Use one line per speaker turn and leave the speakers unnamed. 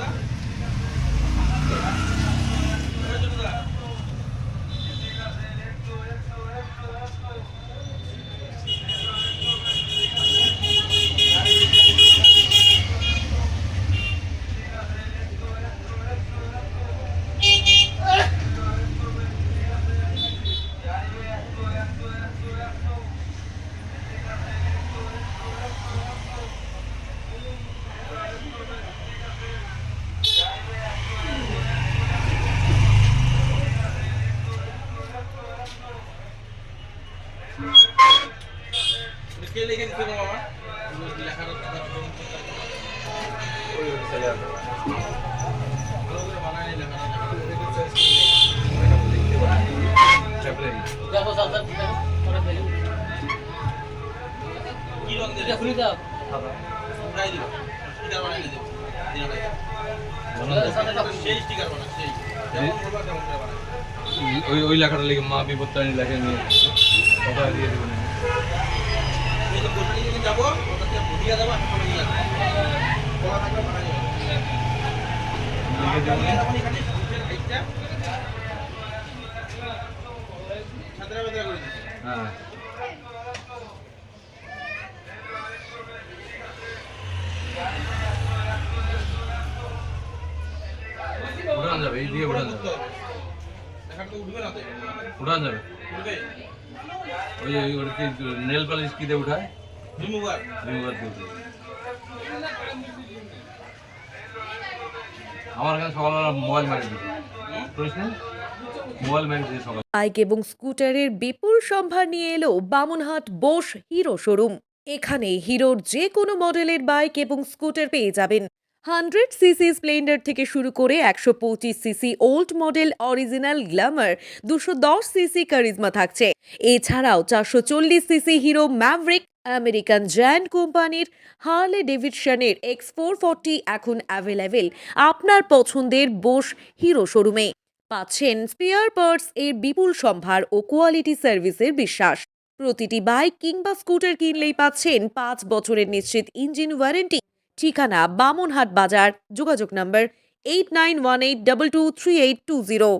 está কে লিখে দিতে মামা বানায় লেখাটা
দেখো সালসার
কি রং দিলে
খুলে দাও
উঠাই দিবা স্টিকার
দাও
সেই স্টিকার বানা সেই যেমন বলবা, তেমন করে বানাই
ওই ওই লেখাটা লিখে মা বিপত্তানি লেখে নিয়ে কথা দিয়ে
করে দিচ্ছি
হ্যাঁ। উড়ান যাবে, এই দিয়ে উড়ান যাবে। উড়ান যাবে। ওই ওই ওর কি নেল পালিশ কি দিয়ে উঠায়?
রিমুভার।
রিমুভার দিয়ে উঠায়। আমার এখানে সকালবেলা মোবাইল মারি দিচ্ছে না মোবাইল মারি দিচ্ছে সকাল।
বাইক এবং স্কুটারের বিপুল সম্ভার নিয়ে এলো বামুনহাট বোস হিরো শোরুম। এখানে হিরোর যে কোনো মডেলের বাইক এবং স্কুটার পেয়ে যাবেন। হান্ড্রেড সিসি স্প্লেন্ডার থেকে শুরু করে একশো পঁচিশ CC old model original Glamour, দুশো দশ সিসি কারিজমা থাকছে। এছাড়াও চারশো চল্লিশ CC Hero Maverick, American giant কোম্পানির হার্লে ডেভিডসনের এক্স ফোর ফর্টি এখন অ্যাভেলেবেল আপনার পছন্দের বোস হিরো শোরুমে। পাচ্ছেন স্পেয়ার পার্টস এর বিপুল সম্ভার ও কোয়ালিটি সার্ভিসের বিশ্বাস। প্রতিটি বাইক কিংবা স্কুটার কিনলেই পাচ্ছেন পাঁচ বছরের নিশ্চিত ইঞ্জিন ওয়ারেন্টি। ঠিকানা বামনহাট বাজার, যোগাযোগ number eight nine one eight double two three eight two zero